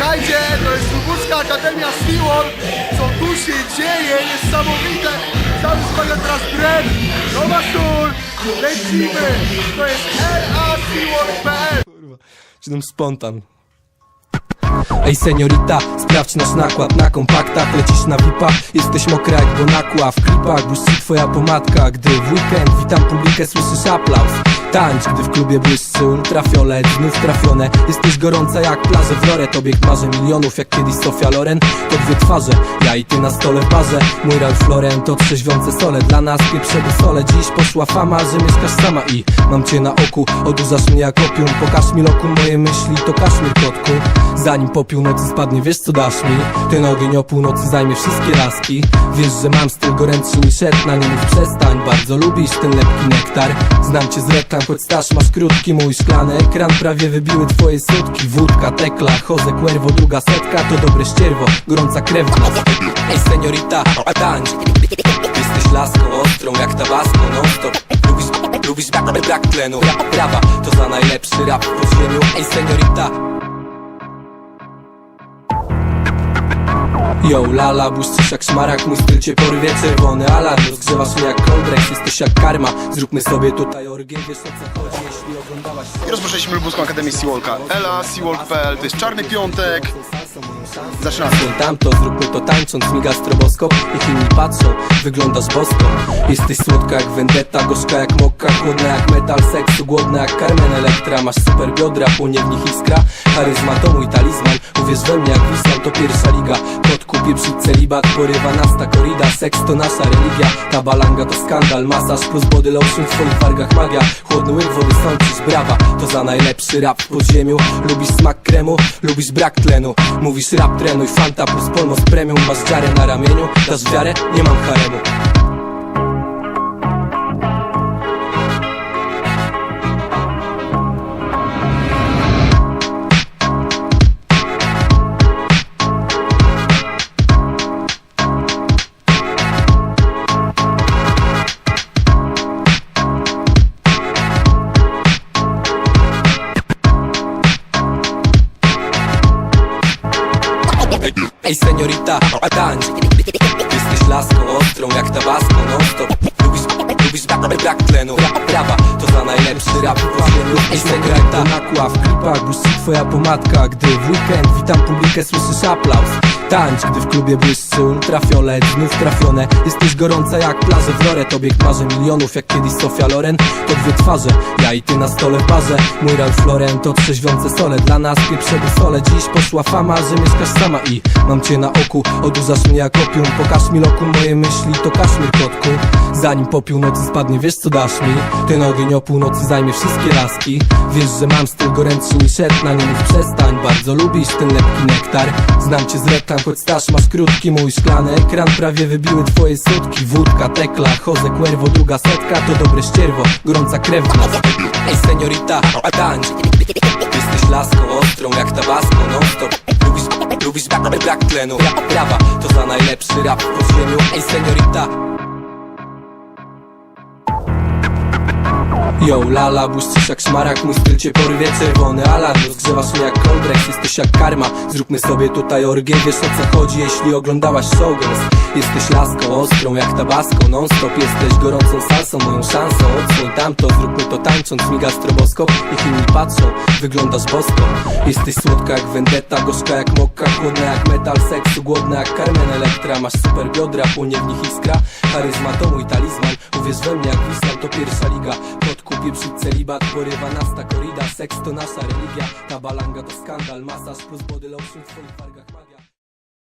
Słuchajcie, to jest Lubuska Akademia Siłon. Co tu się dzieje, niesamowite. Cały składa teraz trend. Nowa szul. Lecimy. To jest LA Siłon.pl Kurwa, czy tam spontan. Ej seniorita, sprawdź nasz nakład na kompaktach Lecisz na VIP-ach, jesteś mokra jak bonakła W klipach błyszczy twoja pomadka. Gdy w weekend witam publikę, słyszysz aplauz. Tańcz, gdy w klubie błyszczy ultrafiolet Znów trafione, jesteś gorąca jak plaże w Loret Obiekt marzę milionów, jak kiedyś Sofia Loren. To dwie twarze, ja i ty na stole w barze. Mój Ralph Lauren to trzeźwiące sole Dla nas pieprzedy sole, dziś poszła fama Że mieszkasz sama i mam cię na oku. Odurzasz mnie jak opium, pokaż mi loku Moje myśli to kaszmir kotku Zanim po północy spadnie, wiesz co dasz mi? Ten ogień o północy zajmie wszystkie laski. Wiesz, że mam styl gorętszy niż etna Nie mów przestań, bardzo lubisz ten lepki nektar. Znam cię z reklam, choć staż masz krótki Mój szklany ekran. Prawie wybiły twoje sutki. Wódka, tekla, Jose Cuervo, druga setka. To dobre ścierwo, gorąca krew w nas. Ej seniorita, a tańcz. Jesteś laską ostrą jak tabasco non stop Lubisz, lubisz brak, brak tlenu. Rap, prawa, to za najlepszy rap w podziemiu. Ej seniorita Yo, lala, błyszczysz jak szmarak, mój styl cię porwie Czerwony alarm, rozgrzewasz mnie jak Coldrex Jesteś jak karma, zróbmy sobie tutaj orgię Wiesz o co chodzi, jeśli oglądałaś I rozpoczęliśmy lubuską Akademię Seawalka. LA Seawalk.pl To jest Czarny Piątek. Zaczynamy. Tamto, zróbmy to tańcząc Miga stroboskop, niech inni patrzą Wyglądasz bosko. Jesteś słodka jak vendetta, gorzka jak mokka. Chłodna jak metal, seksu, głodna jak Carmen Electra. Masz super biodra, płonie w nich iskra. Charyzma to mój talizman. Uwierz we mnie jak Wislan, to pierwsza liga Kot kupie przy celibat, porywa nas ta korida. Seks to nasza religia, ta balanga to skandal. Masaż plus body lotion, w twoich wargach magia Chłodny łyk wody sączysz, brawa. To za najlepszy rap w podziemiu. Lubisz smak kremu, lubisz brak tlenu. Mówisz rap trenuj, fanta plus polmos premium. Masz dziarę na ramieniu, dasz wiarę, nie mam haremu Ej seniorita, a tańcz. Jesteś laską ostrą jak tabasco non stop. Lubisz, lubisz brak, tlenu. Prawa, to za najlepszy rap podziemiu Ej seniorita, nakła w klipach błyszczy twoja pomadka. Gdy w weekend witam publikę, słyszysz aplauz. Tańcz, gdy w klubie błyszczy ultrafiolet Znów trafione, jesteś gorąca jak plaże w Loret Obiekt marzę milionów. Jak kiedyś Sofia Loren To dwie twarze, i ty na stole w barze. Mój Ralph Lauren to trzeźwiące sole. Dla nas pieprzedy sole, dziś poszła fama Że mieszkasz sama i mam cię na oku. Odurzasz mnie jak opium, pokaż mi loku Moje myśli to kaszmir kotku. Zanim po północy spadnie, wiesz co dasz mi? Ten ogień o północy zajmie wszystkie laski. Wiesz, że mam styl gorętszy niż etna. Nie mów przestań, bardzo lubisz ten lepki nektar. Znam cię z reklam, choć staż masz krótki Mój szklany ekran. Prawie wybiły twoje sutki. Wódka, tekla, Jose Cuervo, druga setka. To dobre ścierwo, gorąca krew w nas Ej seniorita, a tańcz Jesteś laską ostrą jak tabasco non stop. Lubisz, lubisz brak, brak tlenu. Prawa, to za najlepszy rap w podziemiu. Ej seniorita. Yo, lala, błyszczysz jak szmarak, mój styl cię porwie Czerwony alarm, rozgrzewasz mnie jak Coldrex Jesteś jak karma, zróbmy sobie tutaj orgię Wiesz o co chodzi, jeśli oglądałaś showgirls Jesteś laską ostrą jak tabasco Non stop, jesteś gorącą salsą Moją szansą, odsłoń tamto Zróbmy to tańcząc, miga stroboskop Niech inni patrzą, wyglądasz bosko. Jesteś słodka jak vendetta, gorzka jak mokka Chłodna jak metal, seksu, głodna jak Carmen Electra. Masz super biodra, płonie w nich iskra. Charyzma to mój talizman. Uwierz we mnie jak Wislan, to pierwsza liga. Kot kupie przy celibat, porywa nas ta korida. Seks to nasza religia, ta balanga to skandal. Masaż plus body lotion w twoich wargach